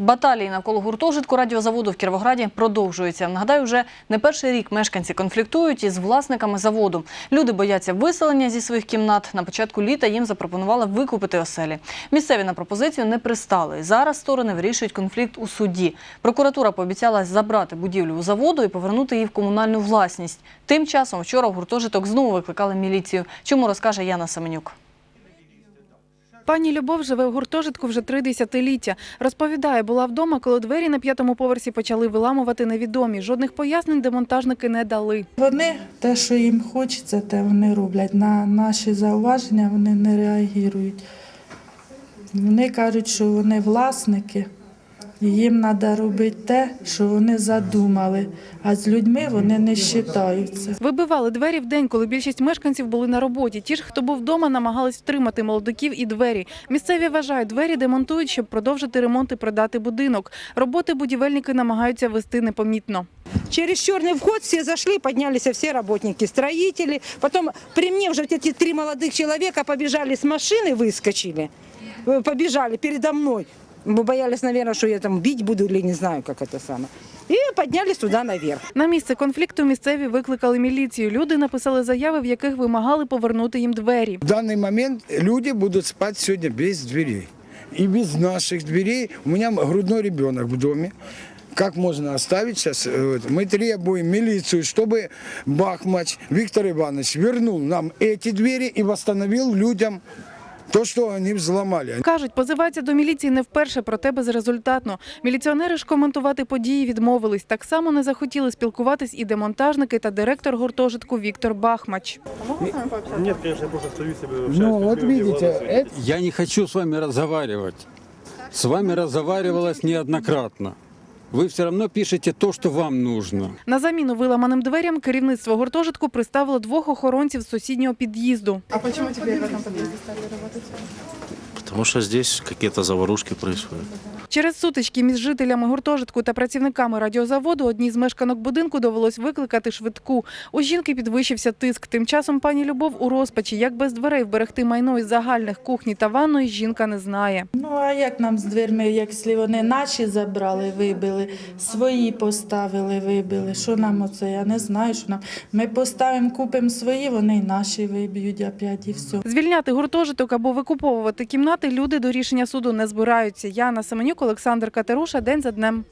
Баталії навколо гуртожитку радіозаводу в Кіровограді продовжуються. Нагадаю, вже не перший рік мешканці конфліктують із власниками заводу. Люди бояться виселення зі своїх кімнат. На початку літа їм запропонували викупити оселі. Місцеві на пропозицію не пристали. Зараз сторони вирішують конфлікт у суді. Прокуратура пообіцяла забрати будівлю у заводу і повернути її в комунальну власність. Тим часом вчора в гуртожиток знову викликали міліцію. Чому розкаже Яна Семенюк. Пані Любов живе в гуртожитку вже три десятиліття. Розповідає, була вдома, коли двері на п'ятому поверсі почали виламувати невідомі. Жодних пояснень демонтажники не дали. Вони те, що їм хочеться, те вони роблять. На наші зауваження вони не реагують. Вони кажуть, що вони власники, їм треба робити те, що вони задумали, а з людьми вони не вважаються. Вибивали двері в день, коли більшість мешканців були на роботі. Ті ж, хто був вдома, намагались втримати молодиків і двері. Місцеві вважають, двері демонтують, щоб продовжити ремонт і продати будинок. Роботи будівельники намагаються вести непомітно. Через черный вход все зашли, поднялись все работники, строители. Потом при мне уже вот эти три молодых человека побежали с машины, выскочили. Э, Побежали передо мной. Мы боялись, наверное, что я там бить буду или не знаю, как это самое. И поднялись туда наверх. На місце конфлікту місцеві викликали міліцію. Люди написали заяви, в яких вимагали повернути їм двері. В данный момент люди будут спать сегодня без дверей. И без наших дверей. У меня грудной ребенок в доме. Как можно оставить сейчас? э, вот, Мы требуем милицию, чтобы Бахмач Виктор Иванович вернул нам эти двери и восстановил людям то, что они взломали. Кажуть, позиваються до міліції не вперше, проте безрезультатно. Міліціонери ж коментувати події відмовились. Так само не захотіли спілкуватись і демонтажники та директор гуртожитку Віктор Бахмач. Нет, конечно, я просто стою себе. Ну, глаза светить. это Я не хочу с вами разговаривать. С вами разговаривалось неоднократно. Вы все равно пишете то, что вам нужно. На заміну виламаним дверям керівництво гуртожитку приставило двох охоронців з сусіднього під'їзду. Потому что здесь какие-то заварушки происходят. Через сутички між жителями гуртожитку та працівниками радіозаводу одній з мешканок будинку довелось викликати швидку. У жінки підвищився тиск. Тим часом пані Любов у розпачі. Як без дверей вберегти майно із загальних кухні та ванної, жінка не знає. Ну а як нам з дверми, якщо вони наші забрали, вибили, свої поставили, вибили. Що нам оце? Я не знаю, що нам. Ми поставимо, купимо свої, вони й наші виб'ють опять і все. Звільняти гуртожиток або викуповувати кімнати люди до рішення суду не збираються. Яна Семенюк, Олександр Катеруша. День за днем.